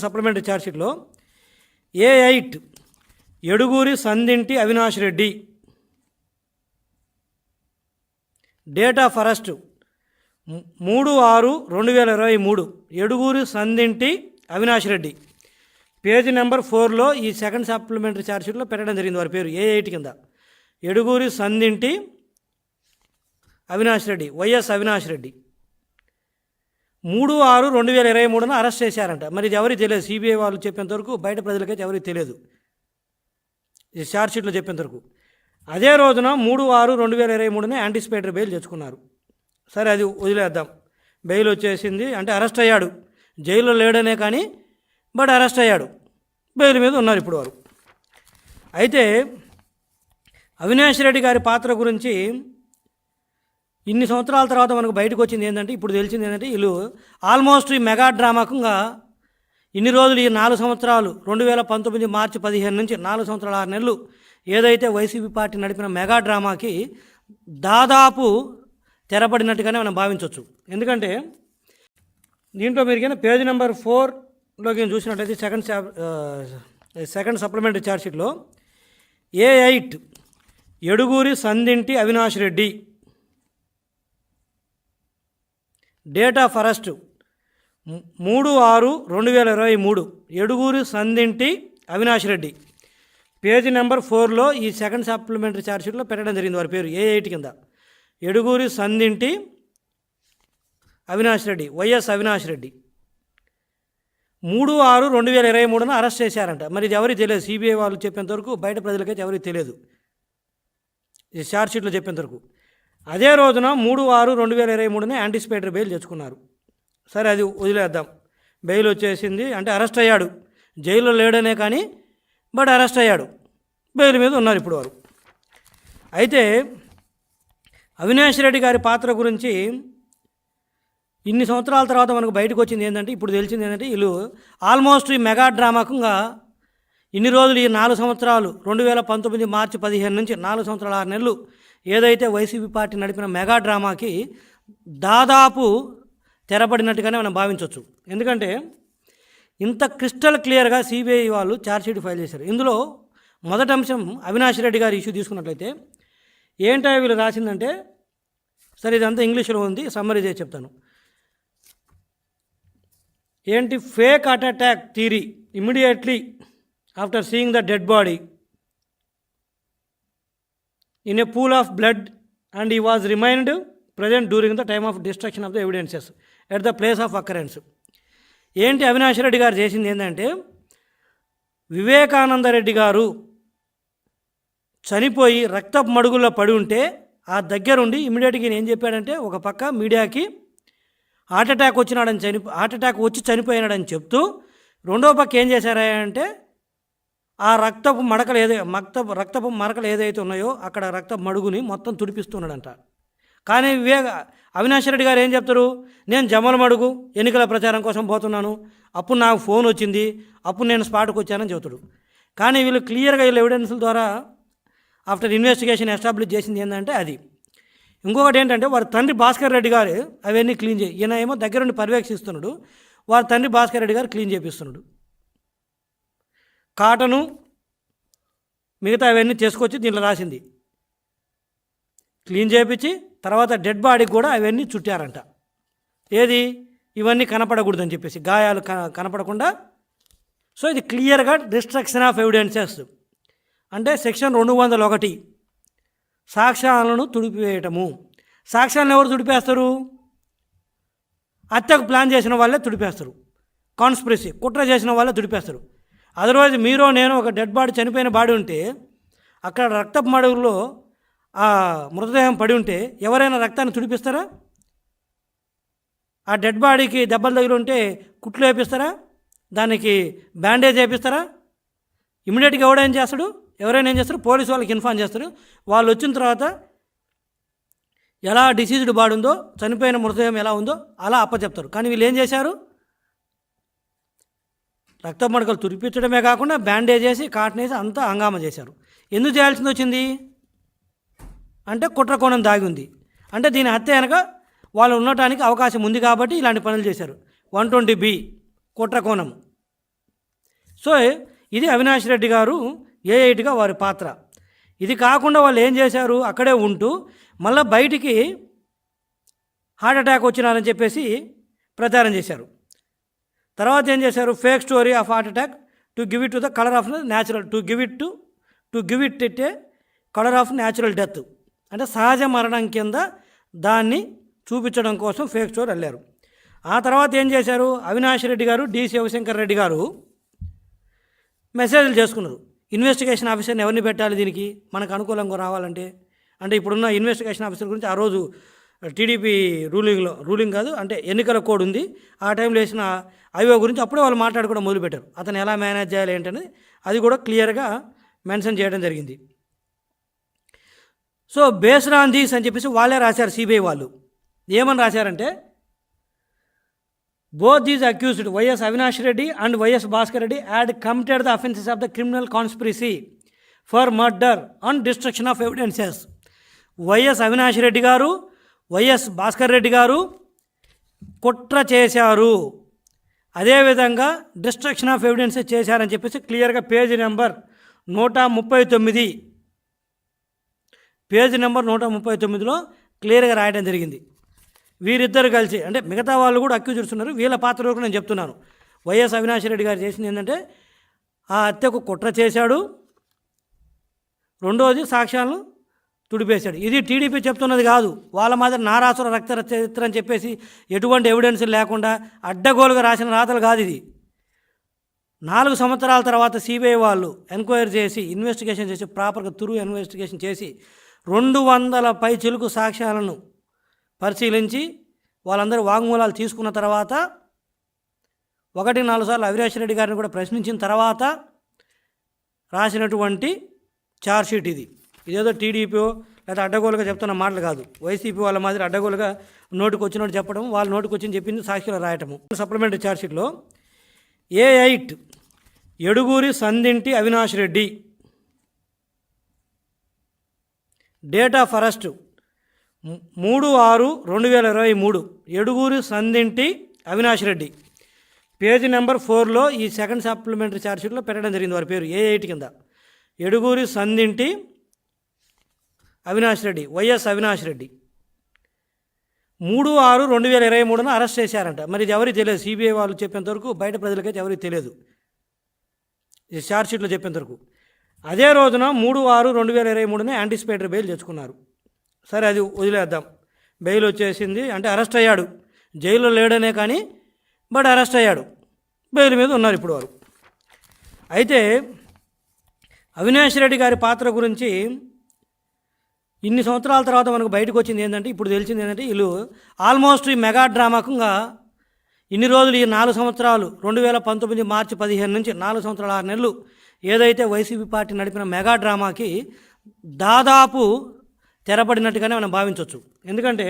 Supplementary ఛార్జ్షీట్లో A eight Yeduguri Sandinti Avinash Reddy. Date of arrest మూడు ఆరు రెండు వేల ఇరవై మూడు ఎడుగూరి సందింటి అవినాష్ రెడ్డి. పేజీ నెంబర్ ఫోర్లో ఈ సెకండ్ సప్లిమెంటరీ ఛార్జ్షీట్లో పెట్టడం జరిగింది. వారి పేరు ఏ ఎయిట్ కింద. ఎడుగూరి సందింటి అవినాష్ రెడ్డి వైఎస్ అవినాష్ రెడ్డి. మూడు ఆరు రెండు వేల ఇరవై మూడున అరెస్ట్ చేశారంట. మరి ఇది ఎవరికి తెలియదు? సిబిఐ వాళ్ళు చెప్పేంత వరకు బయట ప్రజలకైతే ఎవరికి తెలియదు. ఈ ఛార్జ్ షీట్లో చెప్పేంత వరకు. అదే రోజున మూడు ఆరు రెండు వేల ఇరవై మూడున యాంటిసిపేటరీ బెయిల్ తెచ్చుకున్నారు. సరే అది వదిలేద్దాం. బెయిల్ వచ్చేసింది. అంటే అరెస్ట్ అయ్యాడు. జైల్లో లేడనే కానీ బట్ అరెస్ట్ అయ్యాడు. బెయిల్ మీద ఉన్నారు ఇప్పుడు వారు అయితే అవినాష్ రెడ్డి గారి పాత్ర గురించి ఇన్ని సంవత్సరాల తర్వాత మనకు బయటకు వచ్చింది ఏంటంటే ఇప్పుడు తెలిసింది ఏంటంటే వీళ్ళు ఆల్మోస్ట్ ఈ మెగా డ్రామాకంగా ఇన్ని రోజులు ఈ నాలుగు సంవత్సరాలు రెండు వేల పంతొమ్మిది మార్చి పదిహేను నుంచి నాలుగు సంవత్సరాల ఆరు నెలలు ఏదైతే వైసీపీ పార్టీ నడిపిన మెగా డ్రామాకి దాదాపు తెరపడినట్టుగానే మనం భావించవచ్చు. ఎందుకంటే దీంట్లో మీరు కానీ పేజ్ నెంబర్ ఫోర్లోకి చూసినట్లయితే second second supplementary ఛార్జ్షీట్లో A eight Yeduguri Sandinti Avinash Reddy date of arrest మూడు ఆరు రెండు వేల ఇరవై మూడు. ఎడుగూరి సందింటి అవినాష్ రెడ్డి. పేజీ నెంబర్ ఫోర్లో ఈ సెకండ్ సప్లిమెంటరీ ఛార్జ్షీట్లో పెట్టడం జరిగింది. వారి పేరు ఏ ఎయిట్ కింద. ఎడుగూరి సందింటి అవినాష్ రెడ్డి వైఎస్ అవినాష్ రెడ్డి. మూడు ఆరు రెండు వేల ఇరవై మూడున అరెస్ట్ చేశారంట. మరి ఇది ఎవరికి తెలియదు? సిబిఐ వాళ్ళు చెప్పేంతవరకు బయట ప్రజలకైతే ఎవరికి తెలియదు. ఈ ఛార్జ్షీట్లో చెప్పేంతవరకు వరకు. అదే రోజున మూడు ఆరు రెండు వేల ఇరవై మూడున యాంటిసిపేటరీ బెయిల్ తెచ్చుకున్నారు. సరే అది వదిలేద్దాం. బెయిల్ వచ్చేసింది అంటే అరెస్ట్ అయ్యాడు. జైల్లో లేడనే కానీ బట్ అరెస్ట్ అయ్యాడు. బెయిల్ మీద ఉన్నారు ఇప్పుడు వారు అయితే అవినాష్ రెడ్డి గారి పాత్ర గురించి ఇన్ని సంవత్సరాల తర్వాత మనకు బయటకు వచ్చింది ఏంటంటే ఇప్పుడు తెలిసింది ఏంటంటే వీళ్ళు ఆల్మోస్ట్ ఈ మెగా డ్రామాకంగా ఇన్ని రోజులు ఈ నాలుగు సంవత్సరాలు రెండు వేల పంతొమ్మిది మార్చి పదిహేను నుంచి నాలుగు సంవత్సరాలు ఆరు నెలలు ఏదైతే వైసీపీ పార్టీ నడిపిన మెగా డ్రామాకి దాదాపు తెరపడినట్టుగానే మనం భావించవచ్చు ఎందుకంటే ఇంత క్రిస్టల్ క్లియర్గా సిబిఐ వాళ్ళు ఛార్జ్షీట్ ఫైల్ చేశారు. ఇందులో మొదటి అంశం అవినాష్ రెడ్డి గారి ఇష్యూ తీసుకున్నట్లయితే ఏంటో వీళ్ళు రాసిందంటే సరే ఇదంతా ఇంగ్లీష్లో ఉంది సమ్మరీ చేసి చెప్తాను. ఏంటి fake heart attack theory immediately after seeing the dead body in a pool of blood and he was remained present during the time of destruction of the evidences at the place of occurrence ఏంటి అవినాష్ రెడ్డి గారు చేసింది ఏంటంటే వివేకానంద రెడ్డి గారు చనిపోయి రక్తపు మడుగుల్లో పడి ఉంటే ఆ దగ్గరుండి ఇమీడియట్గా ఈయన ఏం చెప్పాడంటే ఒక పక్క మీడియాకి హార్ట్ అటాక్ వచ్చినాడని చనిపో హార్ట్ అటాక్ వచ్చి చనిపోయినాడని చెప్తూ రెండో పక్క ఏం చేశారా అంటే ఆ రక్తపు మడకలు ఏదై మక్తపు రక్తపు మరకలు ఏదైతే ఉన్నాయో అక్కడ రక్తపు మడుగుని మొత్తం తుడిపిస్తున్నాడంట. కానీ వివేక అవినాష్ రెడ్డి గారు ఏం చెప్తారు? నేను జమల మడుగు ఎన్నికల ప్రచారం కోసం పోతున్నాను. అప్పుడు నాకు ఫోన్ వచ్చింది. అప్పుడు నేను స్పాట్కి వచ్చానని చెబుతాడు. కానీ వీళ్ళు క్లియర్గా వీళ్ళు ఎవిడెన్స్ల ద్వారా ఆఫ్టర్ ఇన్వెస్టిగేషన్ ఎస్టాబ్లిష్ చేసింది ఏంటంటే అది. ఇంకొకటి ఏంటంటే వారి తండ్రి భాస్కర్ రెడ్డి గారు అవన్నీ క్లీన్ చేయి. ఈయన ఏమో దగ్గరుండి పర్యవేక్షిస్తున్నాడు. వారి తండ్రి భాస్కర్ రెడ్డి గారు క్లీన్ చేపిస్తున్నాడు. కాటను మిగతా అవన్నీ తీసుకొచ్చి దీంట్లో రాసింది. క్లీన్ చేపించి తర్వాత డెడ్ బాడీకి కూడా అవన్నీ చుట్టారంట. ఏది? ఇవన్నీ కనపడకూడదని చెప్పేసి గాయాలు క కనపడకుండా. సో ఇది క్లియర్గా డిస్ట్రక్షన్ ఆఫ్ ఎవిడెన్సెస్. అంటే సెక్షన్ రెండు వందల ఒకటి సాక్ష్యాలను తుడిపివేయటము. సాక్ష్యాలను ఎవరు తుడిపేస్తారు? హత్యకు ప్లాన్ చేసిన వాళ్ళే తుడిపేస్తారు. కాన్స్పిరసీ కుట్ర చేసిన వాళ్ళే తుడిపేస్తారు. అదర్వైజ్ మీరు నేను ఒక డెడ్ బాడీ చనిపోయిన బాడీ ఉంటే అక్కడ రక్తపు మడుగులో ఆ మృతదేహం పడి ఉంటే ఎవరైనా రక్తాన్ని తుడిపిస్తారా? ఆ డెడ్ బాడీకి దెబ్బలు తగిలి ఉంటే కుట్లు వేపిస్తారా? దానికి బ్యాండేజ్ వేపిస్తారా? ఇమీడియట్గా ఎవడేం చేస్తాడు? ఎవరైనా ఏం చేస్తారు? పోలీసు వాళ్ళకి ఇన్ఫార్మ్ చేస్తారు. వాళ్ళు వచ్చిన తర్వాత ఎలా డిసీజ్డ్ బాడీ ఉందో చనిపోయిన మృతదేహం ఎలా ఉందో అలా అప్పచెప్తారు. కానీ వీళ్ళు ఏం చేశారు? రక్త మడకలు తుడిపించడమే కాకుండా బ్యాండేజ్ వేసి కాటన్ వేసి అంతా హంగామా చేశారు. ఎందుకు చేయాల్సింది వచ్చింది? అంటే కుట్ర కోణం దాగి ఉంది. అంటే దీని హత్య వెనక వాళ్ళు ఉండటానికి అవకాశం ఉంది కాబట్టి ఇలాంటి పనులు చేశారు. వన్ ట్వంటీ బి కుట్ర కోణం. సో ఇది అవినాష్ రెడ్డి గారు ఏఐటిగా వారి పాత్ర. ఇది కాకుండా వాళ్ళు ఏం చేశారు? అక్కడే ఉంటూ మళ్ళీ బయటికి హార్ట్ అటాక్ వచ్చినారని చెప్పేసి ప్రచారం చేశారు. తర్వాత ఏం చేశారు? Fake story of heart attack to give it to the colour of natural. To give it to to give it it a colour of natural death. అంటే సహజ మరణం కింద దాన్ని చూపించడం కోసం ఫేక్ స్టోరీ వెళ్ళారు ఆ తర్వాత ఏం చేశారు? అవినాష్ రెడ్డి గారు డి శివశంకర్ రెడ్డి గారు మెసేజ్లు చేసుకున్నారు. ఇన్వెస్టిగేషన్ ఆఫీసర్ని ఎవరిని పెట్టాలి దీనికి? మనకు అనుకూలంగా రావాలంటే. అంటే ఇప్పుడున్న ఇన్వెస్టిగేషన్ ఆఫీసర్ గురించి ఆ రోజు టీడీపీ రూలింగ్లో రూలింగ్ కాదు అంటే ఎన్నికల కోడ్ ఉంది. ఆ టైంలో వేసిన అవి గురించి అప్పుడే వాళ్ళు మాట్లాడుకోవడం మొదలుపెట్టారు. అతను ఎలా మేనేజ్ చేయాలి ఏంటనేది అది కూడా క్లియర్గా మెన్షన్ చేయడం జరిగింది. సో బేస్డ్ ఆన్ దీస్ అని చెప్పేసి వాళ్ళే రాశారు సిబిఐ వాళ్ళు. ఏమని రాశారంటే both these accused YS Avinash Reddy and YS Bhaskar Reddy had committed the offences of the criminal conspiracy for murder and destruction of evidences YS Avinash Reddy garu YS Bhaskar Reddy గారు కుట్ర చేశారు. అదేవిధంగా destruction of evidence చేశారని చెప్పేసి క్లియర్గా page number నూట ముప్పై తొమ్మిది. పేజీ నెంబర్ నూట ముప్పై తొమ్మిదిలో క్లియర్గా రాయడం జరిగింది. వీరిద్దరు కలిసి అంటే మిగతా వాళ్ళు కూడా అక్యూజర్స్ చూస్తున్నారు వీళ్ళ పాత్ర వరకు నేను చెప్తున్నాను. వైఎస్ అవినాష్ రెడ్డి గారు చేసింది ఏంటంటే ఆ హత్యకు కుట్ర చేశాడు. రెండోది సాక్ష్యాలను తుడిపేశాడు. ఇది టీడీపీ చెప్తున్నది కాదు. వాళ్ళ మాదిరి నారాసుర రక్త చరిత్ర అని చెప్పేసి ఎటువంటి ఎవిడెన్స్ లేకుండా అడ్డగోలుగా రాసిన రాతలు కాదు ఇది. నాలుగు సంవత్సరాల తర్వాత సిబిఐ వాళ్ళు ఎంక్వైరీ చేసి ఇన్వెస్టిగేషన్ చేసి ప్రాపర్గా తురు ఇన్వెస్టిగేషన్ చేసి రెండు వందల పై చిలుకు సాక్ష్యాలను పరిశీలించి వాళ్ళందరూ వాంగ్మూలాలు తీసుకున్న తర్వాత ఒకటి నాలుగు సార్లు అవినాష్ రెడ్డి గారిని కూడా ప్రశ్నించిన తర్వాత రాసినటువంటి ఛార్జ్షీట్ ఇది. ఇదేదో టీడీపీ లేదా అడ్డగోలుగా చెప్తున్న మాటలు కాదు. వైసీపీ వాళ్ళ మాదిరి అడ్డగోలుగా నోటుకు వచ్చినట్టు చెప్పడం వాళ్ళ నోటికి వచ్చింది చెప్పింది సాక్షిలో రాయటము. Supplementary ఛార్జ్షీట్లో A eight? Yeduguri Sandinti Avinash Reddy. Date of arrest మూడు ఆరు రెండు వేల ఇరవై మూడు. ఎడుగూరి సందింటి అవినాష్ రెడ్డి. పేజీ నెంబర్ ఫోర్లో ఈ సెకండ్ సప్లిమెంటరీ ఛార్జ్షీట్లో పెట్టడం జరిగింది వారి పేరు ఏ ఎయిట్ కింద? ఎడుగూరి సందింటి అవినాష్ రెడ్డి వైఎస్ అవినాష్ రెడ్డి. మూడు ఆరు రెండు వేల ఇరవై మూడున అరెస్ట్ చేశారంట. మరి ఇది ఎవరికి తెలియదు? సిబిఐ వాళ్ళు చెప్పేంతవరకు బయట ప్రజలకైతే ఎవరికి తెలియదు. ఇది షార్ట్షీట్లో చెప్పేంతవరకు అదే రోజున మూడు ఆరు రెండు వేల ఇరవై మూడున యాంటిసిపేటరీ బెయిల్ తెచ్చుకున్నారు. సరే అది వదిలేద్దాం. బెయిల్ వచ్చేసింది. అంటే అరెస్ట్ అయ్యాడు. జైల్లో లేడనే కానీ బట్ అరెస్ట్ అయ్యాడు. బెయిల్ మీద ఉన్నారు ఇప్పుడు వారు అయితే అవినాష్ రెడ్డి గారి పాత్ర గురించి ఇన్ని సంవత్సరాల తర్వాత మనకు బయటకు వచ్చింది ఏంటంటే ఇప్పుడు తెలిసింది ఏంటంటే వీళ్ళు ఆల్మోస్ట్ ఈ మెగా డ్రామాకంగా ఇన్ని రోజులు ఈ నాలుగు సంవత్సరాలు రెండు వేల పంతొమ్మిది మార్చి పదిహేను నుంచి నాలుగు సంవత్సరాల ఆరు నెలలు ఏదైతే వైసీపీ పార్టీ నడిపిన మెగా డ్రామాకి దాదాపు తెరపడినట్టుగానే మనం భావించవచ్చు. ఎందుకంటే